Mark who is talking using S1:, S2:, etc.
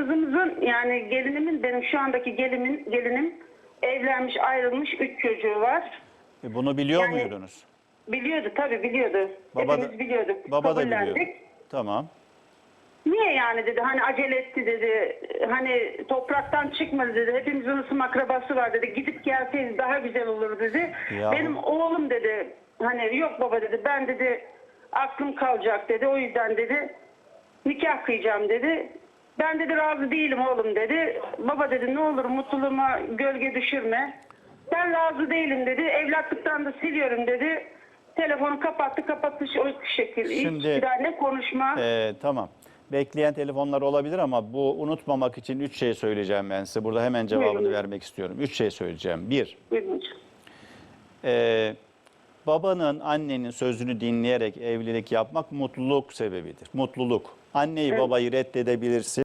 S1: kızımızın yani gelinimin benim şu andaki gelimin gelinim evlenmiş ayrılmış üç çocuğu var.
S2: E, Bunu biliyor
S1: Yani-
S2: muydunuz?
S1: Biliyordu tabii biliyordu.
S2: Baba da-
S1: Hepimiz biliyorduk.
S2: Baba da
S1: Kabullendik.
S2: biliyor. Tamam.
S1: Niye yani dedi hani acele etti dedi. Hani topraktan çıkmadı dedi. Hepimizin ısım akrabası var dedi. Gidip gelseydi daha güzel olur dedi.
S2: Yahu.
S1: Benim oğlum dedi. Hani yok baba dedi. Ben dedi aklım kalacak dedi. O yüzden dedi nikah kıyacağım dedi. Ben dedi razı değilim oğlum dedi. Baba dedi ne olur mutluluğuma gölge düşürme. Ben razı değilim dedi. Evlatlıktan da siliyorum dedi. Telefonu kapattı kapattı o şekilde.
S2: Şimdi-
S1: Hiç bir daha ne konuşma.
S2: Ee, tamam. Bekleyen telefonlar olabilir ama bu unutmamak için üç şey söyleyeceğim ben size. Burada hemen cevabını
S1: Buyurun.
S2: vermek istiyorum. Üç şey söyleyeceğim. Bir,
S1: Buyurun.
S2: e, babanın, annenin sözünü dinleyerek evlilik yapmak mutluluk sebebidir. Mutluluk. Anneyi
S1: Evet.
S2: babayı reddedebilirsin.